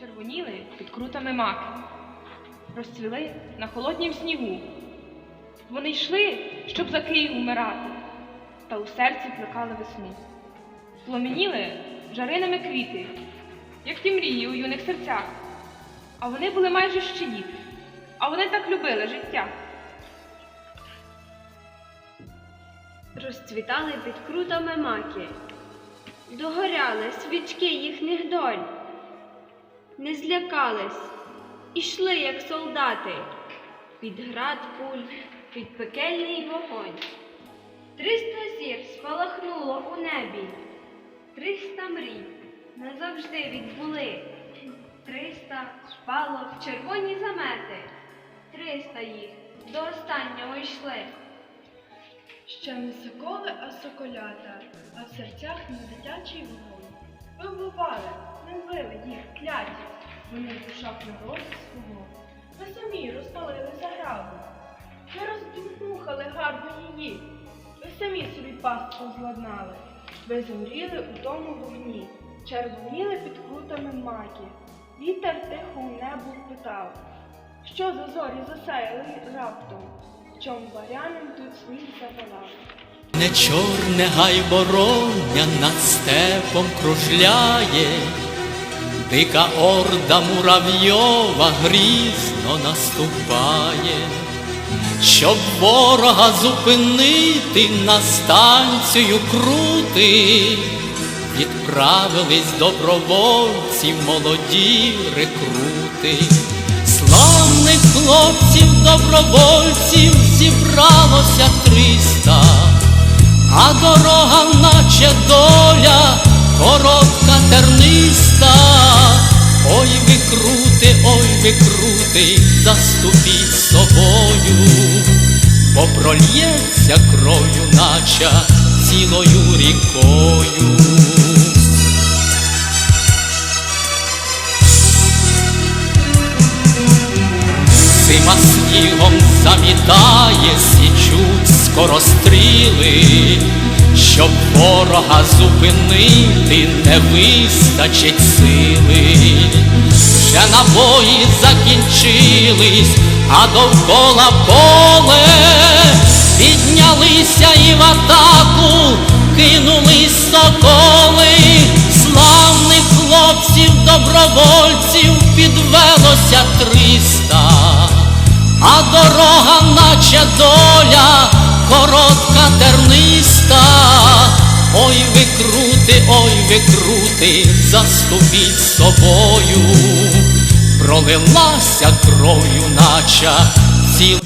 Червоніли під крутами маки, розцвіли на холоднім снігу. Вони йшли, щоб за Київ умирати, та у серці плекали весну. Пламеніли жаринами квіти, як ті мрії у юних серцях. А вони були майже ще діти, а вони так любили життя. Розцвітали під крутами маки, догоряли свічки їхніх доль, не злякались, ішли, як солдати, під град пуль, під пекельний вогонь. Триста зір спалахнуло у небі, триста мрій назавжди відбули, триста впало в червоні замети, триста їх до останнього йшли. Ще не соколи, а соколята, а в серцях не дитячий вогонь. Ви вбили їх кляті, вони в душах народу свого. Ви самі розпалили заграбу, ви роздмухали гарно її, ви самі собі пастку зладнали, ви замріли у тому вогні, червоніли під крутами маки. Вітер тихо у небо питав, що за зорі засяяли раптом, чом барянин тут сніг завалав. Не чорне гай бороння над степом кружляє, дика орда муравйова грізно наступає, щоб ворога зупинити на станцію крути, відправились добровольці, молоді рекрути. Славних хлопців, добровольців зібралося триста, а дорога, наче доля, коротка крути, ой, ви крути, заступіть собою, бо прольється кров'ю, наче цілою рікою. Зима снігом замітає, січуть скоростріли, щоб ворога зупинити не вистачить сили. Вже набої закінчились, а довкола поле. Піднялися і в атаку кинулись соколи, славних хлопців, добровольців підвелося триста, а дорога, наче ой, викрути, заступіть собою, пролилася кров'ю, наче ціл.